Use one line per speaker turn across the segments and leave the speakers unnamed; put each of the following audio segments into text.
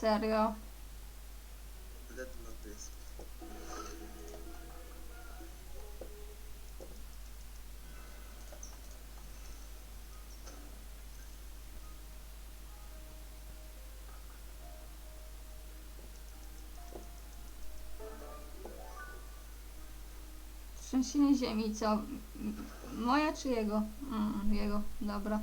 Serio?
Jest.
Trzęsienie ziemi, co? Moja czy jego? Mm, jego, dobra.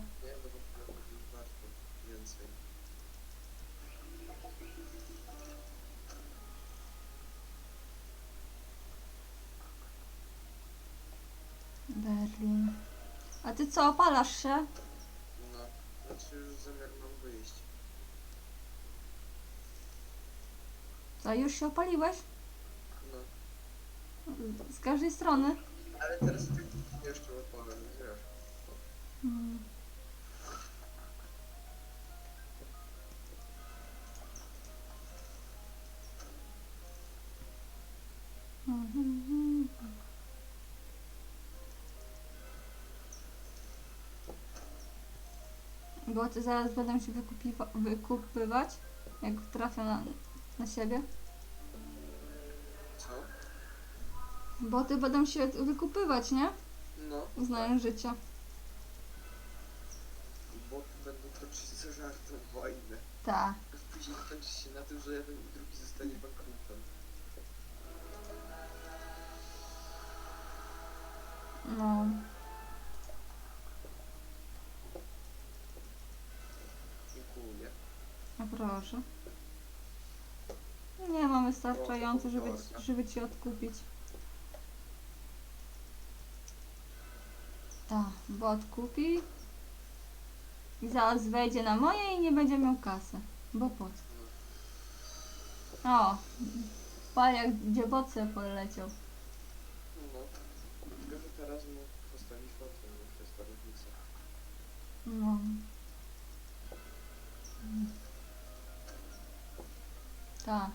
Co, opalasz się?
No, znaczy już zamiar mam wyjść.
Co, już się opaliłeś?
No,
Z każdej strony?
ale teraz ty jeszcze opowiem, wiesz.
Mm. Bo ty zaraz będą się wykupywać, jak trafią na, na siebie.
Co?
Boty będą się wykupywać, nie?
No,
Uznają życia.
bo będą toczyć za żartem wojnę.
Tak.
Później kończy się na tym, że jeden i drugi zostanie bankrutem.
No.
Dziękuję.
A proszę. Nie mam wystarczająco, żeby, żeby ci odkupić. Tak, bo odkupi. I zaraz wejdzie na moje i nie będzie miał kasy. Bo po co? O! Pal jak dzieboce poleciał.
No, tylko że teraz mu postawić fotel, bo to jest ta różnica.
No. Tak.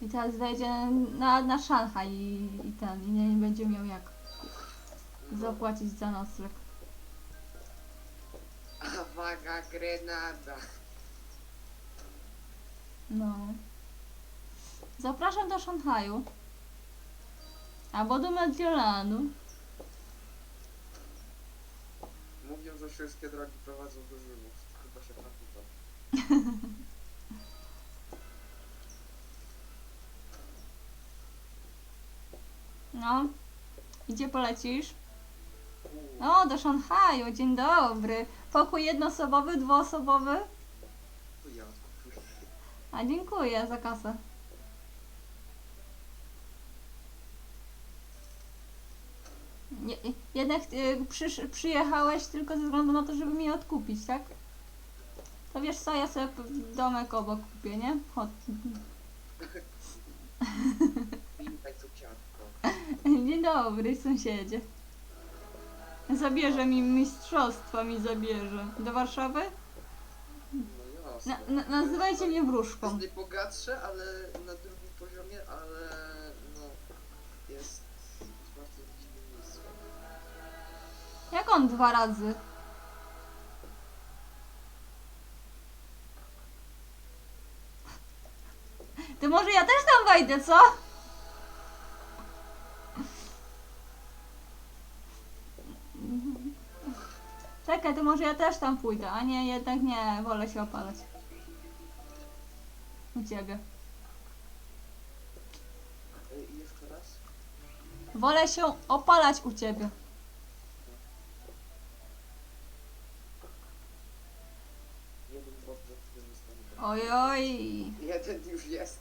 I teraz wejdzie na, na Szanghaj i, i ten, i nie, będzie miał jak zapłacić za nocleg.
Awaga grenada.
No. Zapraszam do Szanghaju. Albo do Mediolanu.
Mówią, że wszystkie drogi prowadzą do Rzymów. Chyba się trafi
No. Gdzie polecisz? O, do Szanghaju. Dzień dobry. Pokój jednoosobowy, dwuosobowy? A dziękuję za kasę. Nie, jednak y, przysz, przyjechałeś tylko ze względu na to, żeby mi odkupić, tak? To wiesz co, ja sobie domek obok kupię, nie? Chodź. Dzień dobry, sąsiedzie. Zabierze mi mistrzostwa, mi zabierze. Do Warszawy?
No jasne.
Na, na, nazywajcie mnie
To
wróżką.
jest najbogatsze, ale na drugim poziomie, ale no jest w bardzo dziwnym miejscu.
Jak on dwa razy? To może ja też tam wejdę, co? Czekaj, to może ja też tam pójdę, a nie, jednak nie, wolę się opalać. U ciebie.
Jeszcze raz?
Wolę się opalać u ciebie.
Jeden bot za chwilę zostanie.
Oj, oj.
Jeden już jest.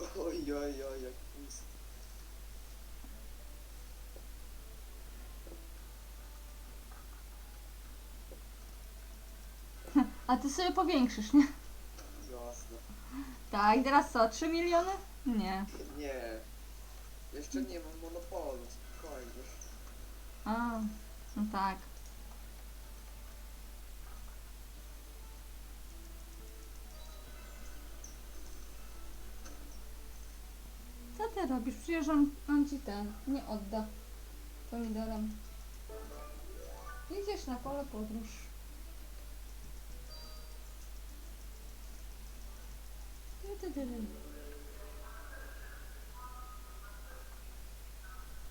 Oj, oj, oj, jak
A ty sobie powiększysz, nie?
Jasne.
Tak, i teraz co, 3 miliony? Nie.
Nie. Jeszcze nie mam monopolu, spokojnie.
A, no tak. Co ty robisz? Przecież on, on ci ten nie odda pomidorem. Idziesz na pole podróż.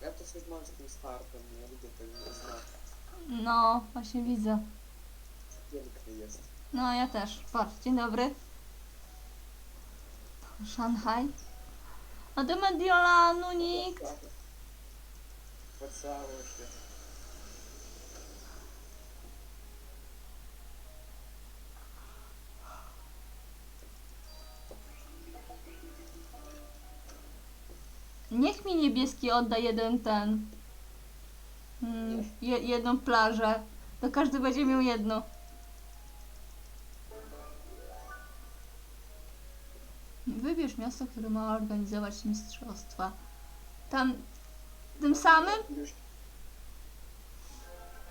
Ja to coś mam z tym startem, nie lubię tego znać.
No, właśnie widzę.
Piękny jest.
No, ja też. Patrz, dzień dobry. Szanghaj. A to Mediola, Nunik.
Pocało się.
Niech mi niebieski odda jeden ten. Mm, je, jedną plażę. To każdy będzie miał jedno. Wybierz miasto, które ma organizować mistrzostwa. Tam tym samym?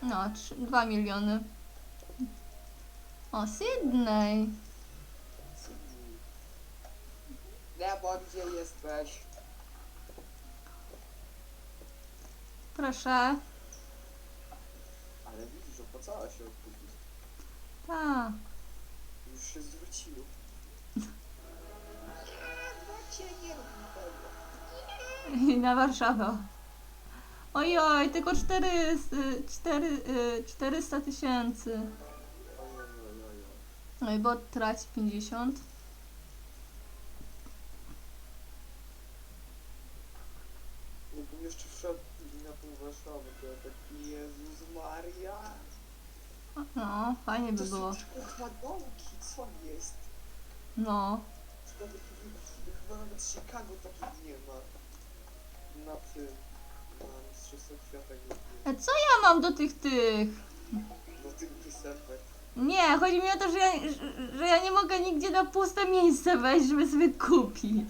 No, 2 miliony. O, Sydney.
Nebo, gdzie jesteś?
Proszę.
Ale widzisz, opłacało się odkupić.
Ta.
Już się zwróciło. Cię nie tego.
I na Warszawę. Ojoj, tylko 400 4, y, 400 tysięcy.
Ojej, ojej, ojej.
No i bot traci 50.
Jakbym jeszcze wszedł na to ja taki Jezus Maria.
No, fajnie
To
by
są
było.
kurwa domki, co jest?
No.
Nawet, chyba nawet Chicago takich nie ma. Na tym, na Mistrzostwach Świata nie
A
ma.
co ja mam do tych tych?
Na tych wysepach.
Nie, chodzi mi o to, że ja, że- że ja nie mogę nigdzie na puste miejsce wejść, żeby sobie kupić.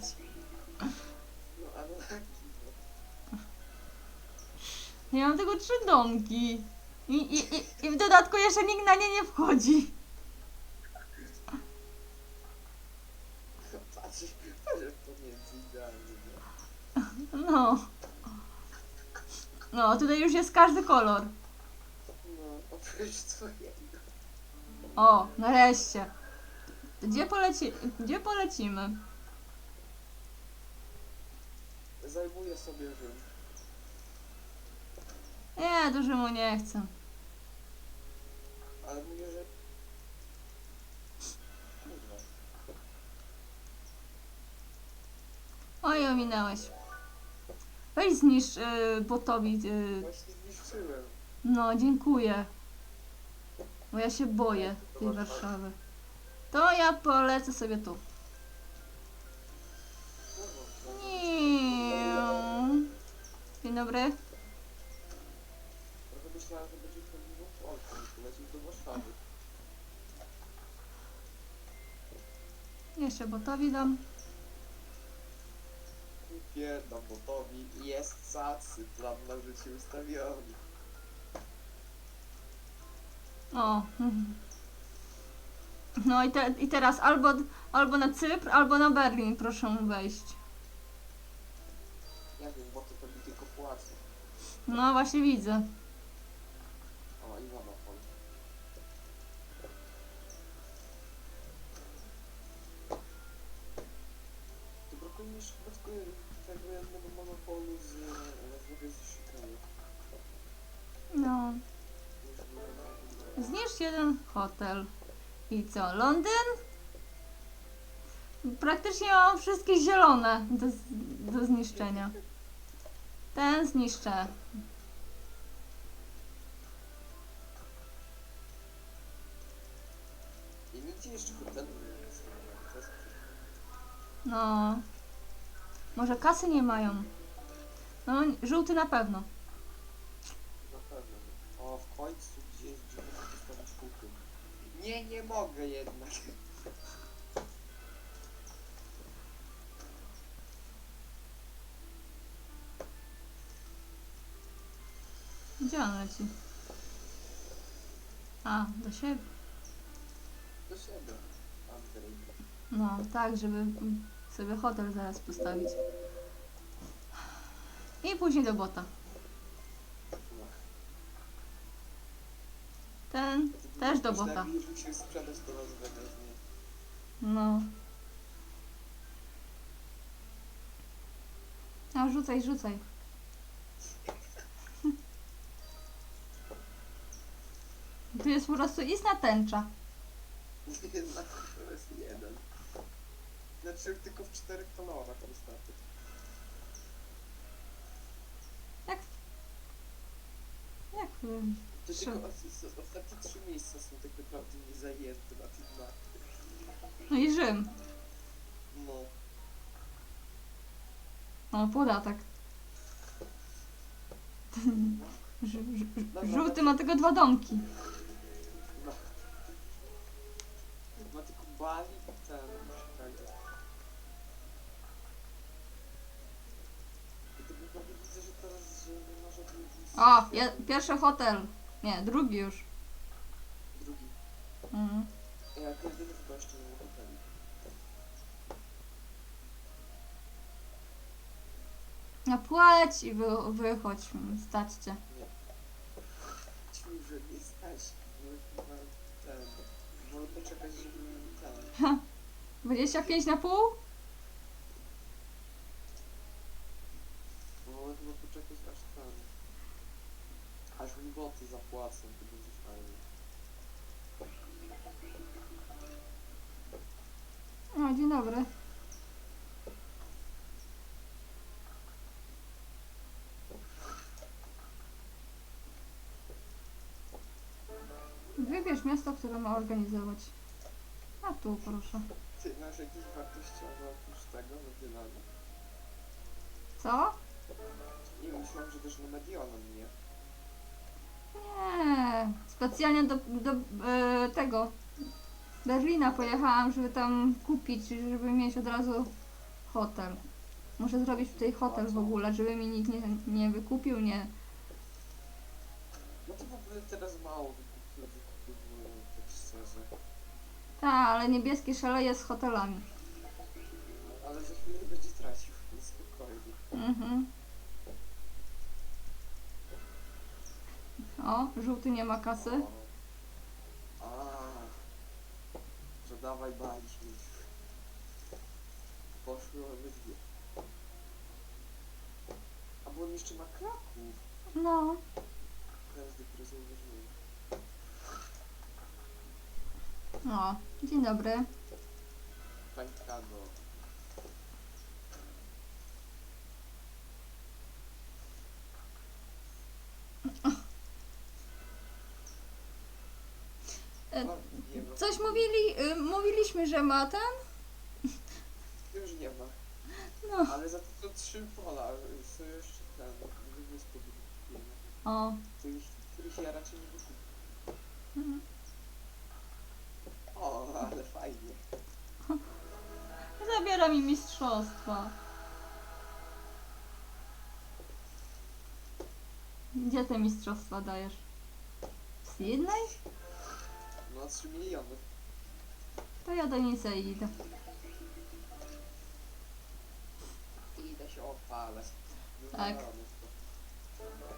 No ale.
Ja mam tylko trzy domki. I, i, i, I w dodatku jeszcze nikt na nie nie wchodzi.
Patrz, patrz pomiędzy idealnie, nie?
No. No, tutaj już jest każdy kolor.
No, oprócz twojego.
O, nareszcie. Gdzie, poleci gdzie polecimy?
Zajmuję sobie Rzym.
Nie, do Rzymu nie chcę.
Ale mówię, że... Kurwa.
Oj, ominęłeś. Weź zniszcz y, botowi. Y,
Właśnie zniszczyłem.
no, dziękuję. Bo ja się boję tej Warszawy. To ja polecę sobie tu.
Kurwa.
Niu. Dzień dobry.
Myślałem, że będzie pewnie w i polecił do Warszawy.
Jeszcze botowi dam.
Kupię na botowi i jest sacy, plan na życie ustawiony.
O. mhm. No i, te, i teraz albo, albo na Cypr, albo na Berlin proszę wejść.
Nie wiem, bo to pewnie tylko płacę.
No właśnie widzę.
O, Iwanopol. To brakuje mi jeszcze tylko tego jednego monopolu z Vegas i Chicago.
No. Zniszcz jeden hotel. I co? Londyn? Praktycznie mam wszystkie zielone do, z- do zniszczenia. Ten zniszczę. No. Może kasy nie mają. No, żółty na pewno.
na pewno. O, w końcu gdzieś, gdzie można postawić kulty. Nie, nie mogę jednak.
Gdzie on leci? A, do siebie
do siebie.
No, tak, żeby sobie hotel zaraz postawić. I później do bota. Ten też do bota. No. No, rzucaj, rzucaj. Tu jest po prostu istna tęcza.
Jednak to jest jeden. Znaczy tylko w czterech kolorach niestety.
Jak? Jak? ym,
To
Trzy.
tylko os- os- ostatnie trzy miejsca są tak naprawdę niezajęte na tym mapie.
No i Rzym.
No.
No, podatek. Ż- ż- Żółty ma tylko dwa domki.
No. Ma tylko Bali i ten to chyba widzę, że teraz, że nie.
O, je, pierwszy hotel. Nie, drugi już.
Drugi.
Mhm.
Ja jedyny chyba jeszcze nie ma hoteli.
No płać i wy, wychodź, staćcie.
Ci mi, że nie stać. Może chyba ten. Może poczekać, żeby ten.
25 na pół?
Może chyba poczekać aż ten. Aż mi boty zapłacą, to będzie fajnie.
O, dzień dobry. Wybierz miasto, które ma organizować. Tu, proszę.
Ty masz jakieś wartościowe oprócz tego?
Co?
Nie myślałem, że też na? Nie,
specjalnie do, do e, tego Berlina pojechałam, żeby tam kupić, żeby mieć od razu hotel. Muszę zrobić tutaj hotel w ogóle, żeby mi nikt nie, nie wykupił, nie.
No to w ogóle teraz mało Tak,
ale niebieskie szaleje z hotelami.
Ale chwilę będzie tracił, więc spokojnie.
Mhm. O, żółty nie ma kasy.
A, że dawaj baliśmy. Poszły obydwie. A bo on jeszcze ma Kraków.
No,
Teraz dopiero zauważyłem.
O, dzień dobry.
Chicago.
E. Coś mówili, y, mówiliśmy, że ma ten?
Już nie ma.
No.
Ale za to, to trzy pola są jeszcze dwie wyspy
O.
których, których ja raczej nie wykupię.
Mhm. Zabiera mi mistrzostwa. Gdzie te mistrzostwa dajesz? W Sydney?
No 3 miliony.
To ja do Nice idę.
Idę się opalać.
Tak.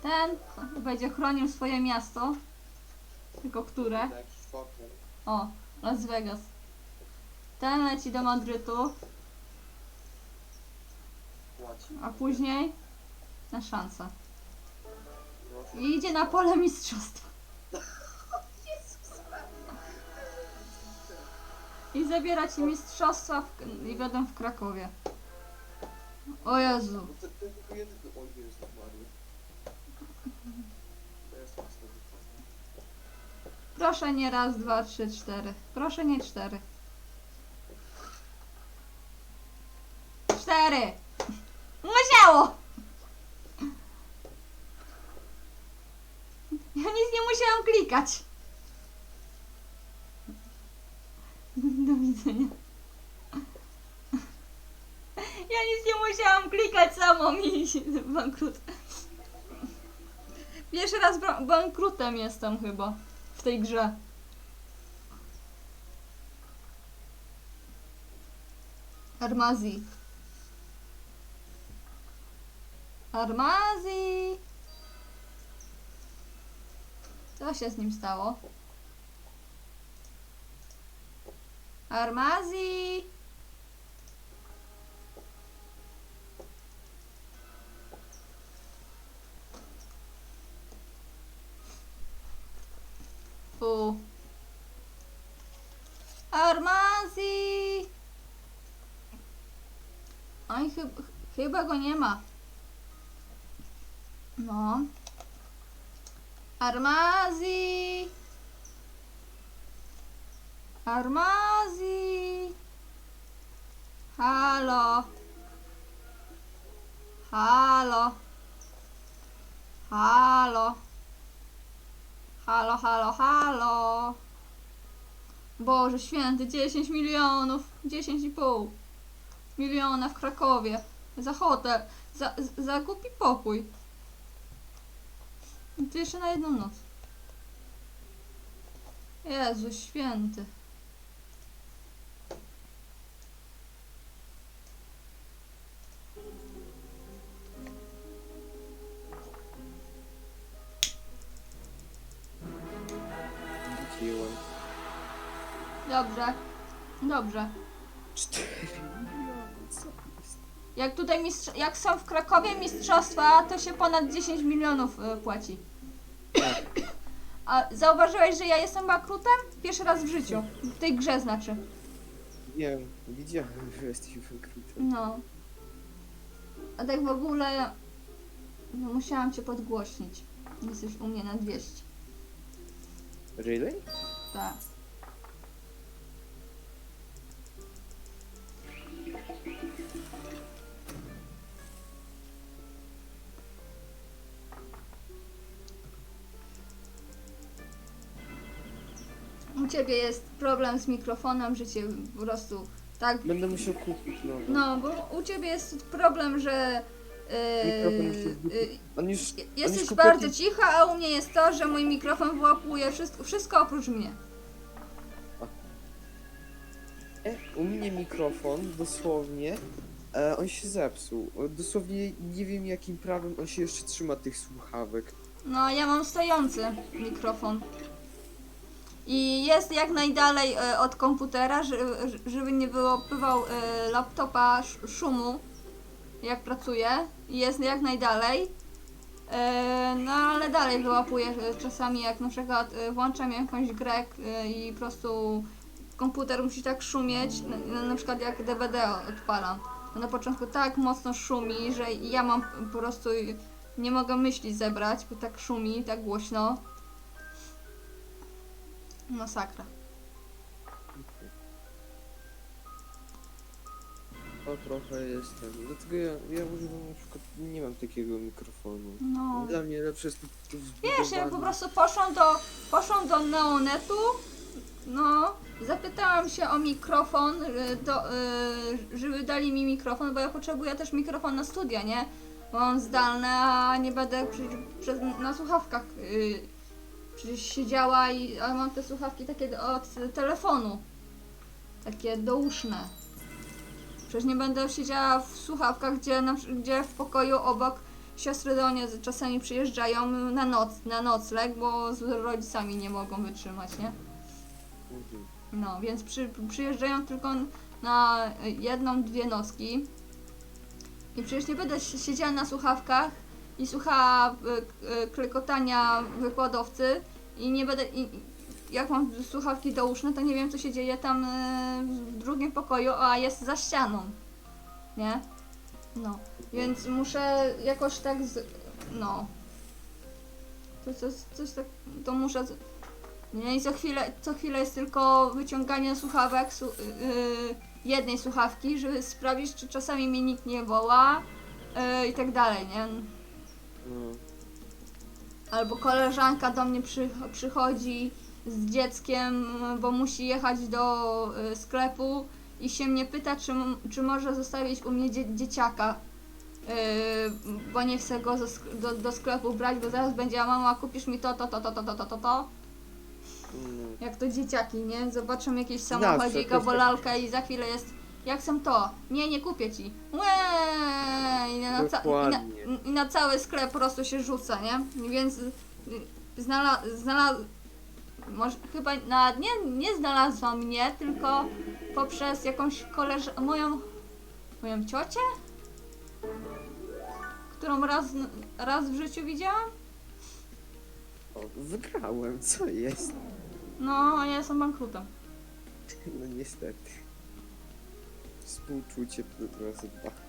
Ten będzie chronił swoje miasto. Tylko które? O, Las Vegas. Ten leci do Madrytu, A później na szansę.
No,
I idzie na pole mistrzostwa. I zabiera ci mistrzostwa w, i będą w Krakowie. O Jezu.
No to, to tylko jeden... O Jezu Maria. To jest wtedy
Proszę nie raz, dwa, trzy, cztery. Proszę nie cztery. Cztery! Musiało! Ja nic nie musiałam klikać. Do widzenia. Ja nic nie musiałam klikać, samo mi bankrut. Pierwszy raz bankrutem jestem chyba w tej grze. Armazi. Armazi! Co się z nim stało? Armazi! Fu. Armazi! Chyba, chyba go nie ma. No. Armazi! Armazi! Halo! Halo! Halo! Halo, halo, halo! Boże święty, 10 milionów, 10,5 miliona w Krakowie. Za hotel, za, za głupi pokój. I to jeszcze na jedną noc. Jezu święty.
Wróciłem.
Dobrze. Dobrze.
4 miliony, co jest?
Jak tutaj mistrz... jak są w Krakowie mistrzostwa, to się ponad 10 milionów y, płaci. A zauważyłeś, że ja jestem bakrutem? Pierwszy raz w życiu. W tej grze znaczy.
Wiem, widziałem, że jesteś wykryty.
No. A tak w ogóle no, musiałam cię podgłośnić. Jesteś u mnie na 200.
Really?
Tak. Ciebie jest problem z mikrofonem, że cię po prostu tak
Będę musiał kupić nowy.
No, bo u ciebie jest problem, że
Mikrofon
yy,
już jest
yy,
On już...
jesteś
kompletnie-
bardzo cicha, a u mnie jest to, że mój mikrofon wyłapuje wszystko, wszystko oprócz mnie.
E, U mnie mikrofon dosłownie... E, on się zepsuł. E, Dosłownie nie wiem jakim prawem on się jeszcze trzyma tych słuchawek.
No, ja mam stojący mikrofon. I jest jak najdalej e, od komputera, że- żeby nie wyłapywał e, laptopa sz- szumu, jak pracuję. Jest jak najdalej. E, No ale dalej wyłapuje e, czasami jak na przykład włączam jakąś grę i po prostu komputer musi tak szumieć, na, przykład jak DVD odpalam. Na początku tak mocno szumi, że ja mam po prostu nie mogę myśli zebrać, bo tak szumi, tak głośno. Masakra.
To trochę jestem. Dlatego ja, ja używam na przykład... Nie mam takiego mikrofonu.
No.
Dla mnie lepsze jest to,
Wiesz, ja po prostu poszłam do, poszłam do Neonetu, no, zapytałam się o mikrofon, do, y, żeby dali mi mikrofon, bo ja potrzebuję też mikrofon na studia, nie? Bo mam zdalne, a nie będę przy, przez, na słuchawkach y, przecież siedziała i mam te słuchawki takie od telefonu, takie douszne. Przecież nie będę siedziała w słuchawkach, gdzie, na, gdzie w pokoju obok siostry do mnie czasami przyjeżdżają na noc, na nocleg, bo z rodzicami nie mogą wytrzymać, nie? No, więc przy, przyjeżdżają tylko na jedną, dwie nocki. I przecież nie będę si- siedziała na słuchawkach i słuchała y, y, klekotania wykładowcy i nie będę... I, jak mam słuchawki douszne, to nie wiem co się dzieje tam y, w drugim pokoju, a jest za ścianą. Nie? No. Więc muszę jakoś tak z... No. To coś, coś tak... To muszę... Nie, i co chwilę, co chwilę jest tylko wyciąganie słuchawek, su, yy, jednej słuchawki, żeby sprawdzić, czy czasami mnie nikt nie woła yy, i tak dalej, nie? Albo koleżanka do mnie przy, przychodzi z dzieckiem, bo musi jechać do y, sklepu i się mnie pyta, czy, czy może zostawić u mnie dzie, dzieciaka. y, bo nie chcę go do, do sklepu brać, bo zaraz będzie, a mama kupisz mi to, to, to, to, to, to, to, to, to.
No.
Jak to dzieciaki, nie? Zobaczą jakiś
Zawsze,
samochodzik
to jest
albo
tak.
lalkę i za chwilę jest jak chcę to. Nie, nie kupię ci. Łe! I na, ca- i,
Dokładnie.
na, I na cały sklep po prostu się rzuca, nie? Więc y, znala, znala, może chyba nawet nie, nie znalazła mnie, tylko poprzez jakąś koleżankę, moją, moją ciocię? Którą raz, raz w życiu widziałam?
O, wygrałem, co jest?
No, a ja jestem bankrutem.
No niestety. Współczucie razy dwa.